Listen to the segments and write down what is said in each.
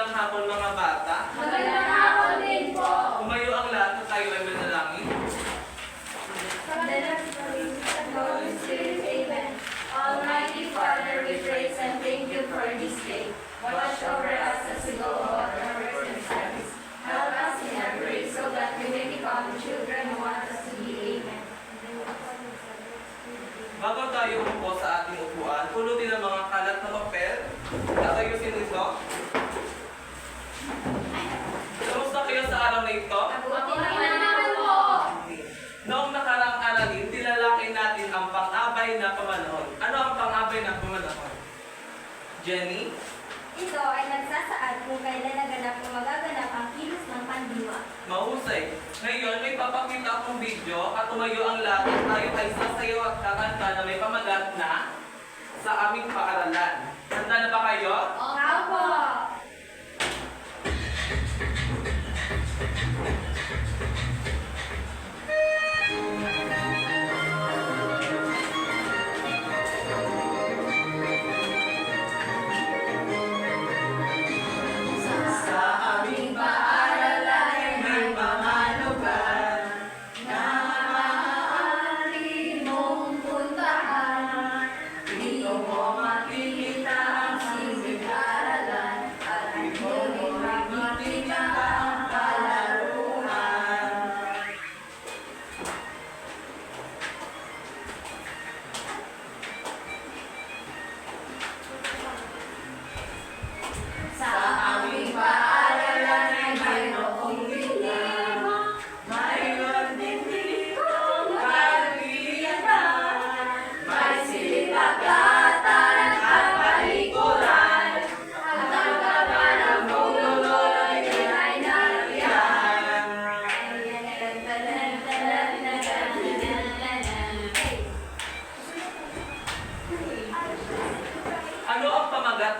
Magandang hapon mga bata. Magandang hapon din po. Umayo ang lahat at tayo ay manalangin. Almighty Father, we praise and thank you for this day. Watch over us as we go about our works and studies. Help us in our grace so that we may become children who want us to be. Amen. Bago tayo umupo sa ating upuan, pulutin ang mga kalat na papel at ayusin ito. Kamusta kayo sa araw na ito? Noong nakaraang aralin, tilalaki natin ang pang-abay na pamanahon. Ano ang pang-abay na pamanahon? Jenny? Ito ay nagsasaad kung kailan naganap o magaganap ang kilos ng pandiwa. Mahusay. Ngayon, may papakita akong video at tumayo ang lahat at tayo ay sasayaw at kakanta na may pamagat na sa aming paaralan. Handa na ba kayo?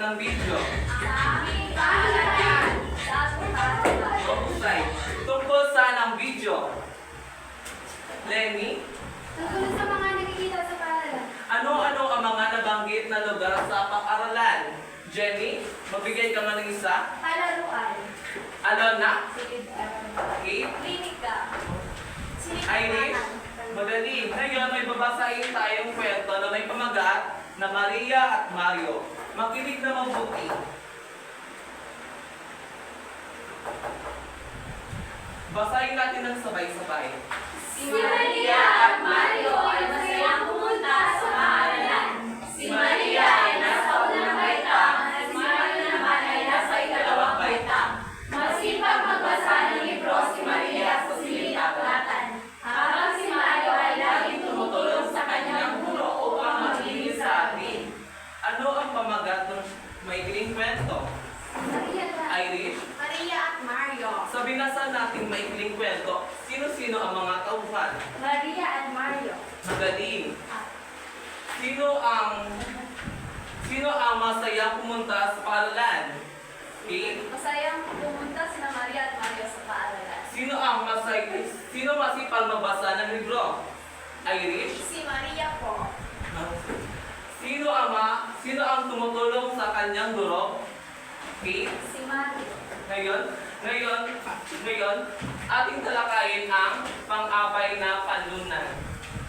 Ng video? Mahusay. Tungkol saan ang video? Lenny? Tungkol sa mga nakikita sa paaralan. Ano-ano ang mga nabanggit na lugar sa pag-aralan? Jenny, magbigay ka man ng isa. Palaruan. Alona. Kate, Klinika. Irish, Magaling. Ngayon may babasahin tayong kwento na may pamagat na Maria at Mario. Makinig na mabuti. Basahin natin ng sabay-sabay. Si Maria at Mario kwento? Maria at Irish, Maria at Mario. sa binasa nating maikling kwento, sino-sino ang mga tauhan? Maria at Mario. Magaling. Sino ang sino ang masaya pumunta sa paaralan? Kate? Masayang pumunta sina Maria at Mario sa paaralan. Sino ang masay sino masipag magbasa ng libro? Irish? Si Maria po. Sino ang ma, sino ang tumutulong sa kanyang guro? Kate? Si Mario. Ngayon, ngayon, ngayon, ating talakayin ang pang-abay na panlunan.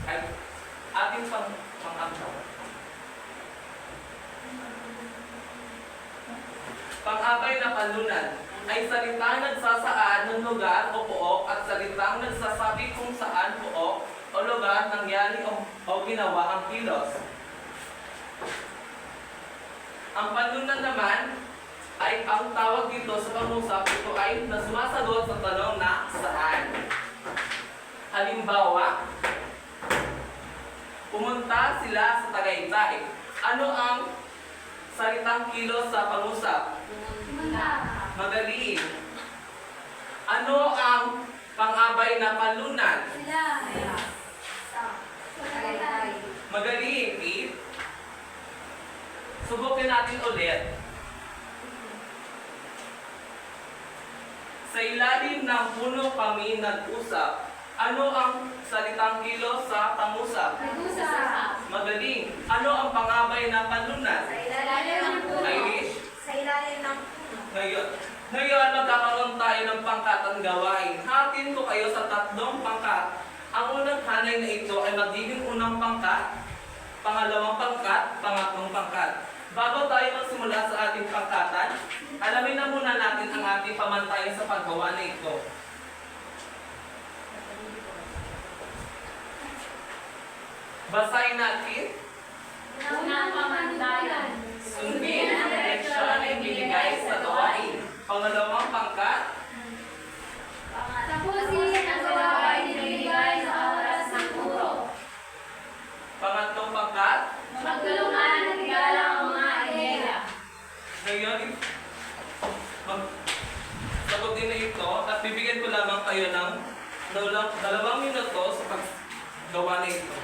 Ay, ating pang pang-abay. Pang-abay na panlunan ay salitang nagsasaad ng lugar o pook at salitang nagsasabi kung saan pook o lugar nangyari o, o ginawa ang kilos. Ang panlunan naman ay ang tawag dito sa pangusap ito ay na sumasagot sa tanong na saan. Halimbawa, pumunta sila sa Tagaytay. Ano ang salitang kilos sa pangusap? Pumunta. Magaling. Ano ang pang-abay na panlunan? Sila. Magaling. Subukin natin ulit. Sa ilalim ng puno kami nag-usap. Ano ang salitang kilos sa pangusap? Nag-usap. Magaling. Ano ang pangabay na panlunan? Sa ilalim ng puno. Irish? Sa ilalim ng puno. Ngayon, ngayon magkakaroon tayo ng pangkatang gawain. Hatin ko kayo sa tatlong pangkat. Ang unang hanay na ito ay magiging unang pangkat, pangalawang pangkat, pangatlong pangkat. Bago tayo magsimula sa ating pangkatan, alamin na muna natin ang ating pamantayan sa paggawa na ito. Basahin natin. Unang pamantayan. Sundin ang direksyon na ibinigay sa gawain. Pangalawang pangkat, Tapusin ang gawain ibigay sa oras ng puro. pangatlong pangkat, Magtulungan at igalang ang mga ideya. Ngayon, mag sagutin na ito at bibigyan ko lamang kayo ng dalang- dalawang minuto sa paggawa na ito.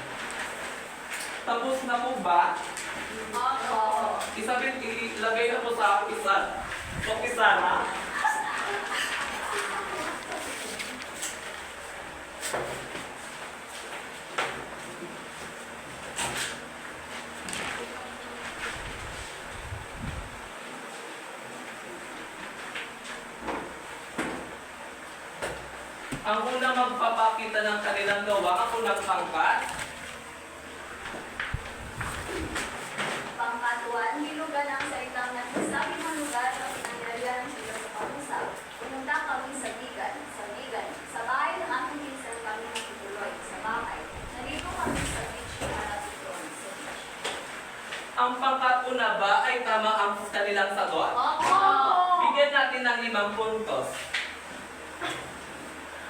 Tapos na po ba? Opo. Isabit, ilagay na po sa isa. O pisara. Ang una magpapakita ng kanilang gawa, ang unang pangkat, Pangkatuan, hilugan ang salitang nagsasabi ng lugar at pinangyarihan sila sa pag-usap. Pumunta kami sa bigan, sa bigan, sa bahay ng aking pinsan kami natutuloy, sa bahay. Nalito kami sa beach para doon, sa beach. Ang pangkat una ba ay tama ang kanilang sagot? Opo. Bigyan natin ng limang puntos.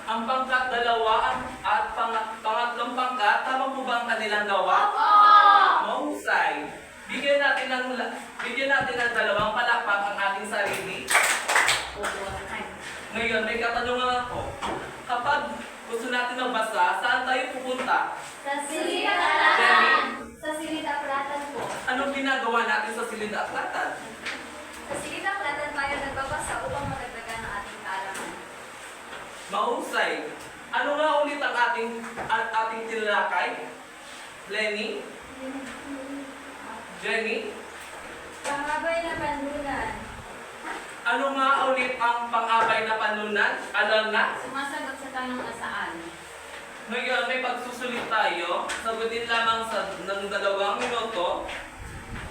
Ang pangkat dalawa at pang, pangatlong pangkat, tama po ba ang kanilang gawa? Opo. Mahusay. Bigyan natin ng bigyan natin ng dalawang palakpak ang ating sarili. Ngayon, may katanungan ako. Kapag gusto natin magbasa, saan tayo pupunta? Sa silid-aklatan. Sa silid-aklatan Anong ginagawa natin sa silid-aklatan? Sa silid-aklatan tayo nagbabasa upang madagdagan ang ating kaalaman. Mahusay. Ano nga ulit ang ating ang ating tinalakay? Lenny? Jenny? Pangabay na pandunan. Ano nga ulit ang pang-abay na panunan? Alam na? Sumasagot sa tanong asaan. Ngayon, may pagsusulit tayo. Sagutin lamang sa ng dalawang minuto.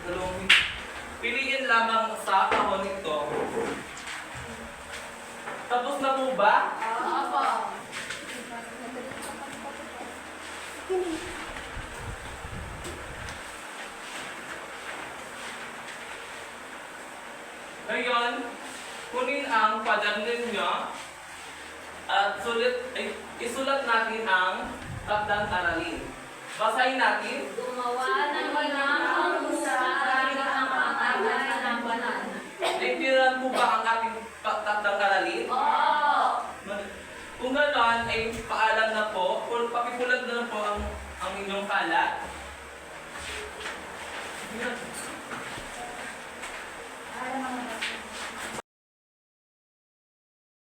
Dalawang minuto. Piliin lamang sa kahon ito. Tapos na po ba? Opo. Ngayon, kunin ang padang ninyo at sulit, ay, isulat natin ang takdang aralin. Basahin natin. Gumawa ng ginamang sa ang pangabay ng banan. Lektiran po ba ang ating pa- takdang aralin? Oo. Kung gano'n, ay paalam na po, pakipulag na po ang, ang inyong kalat.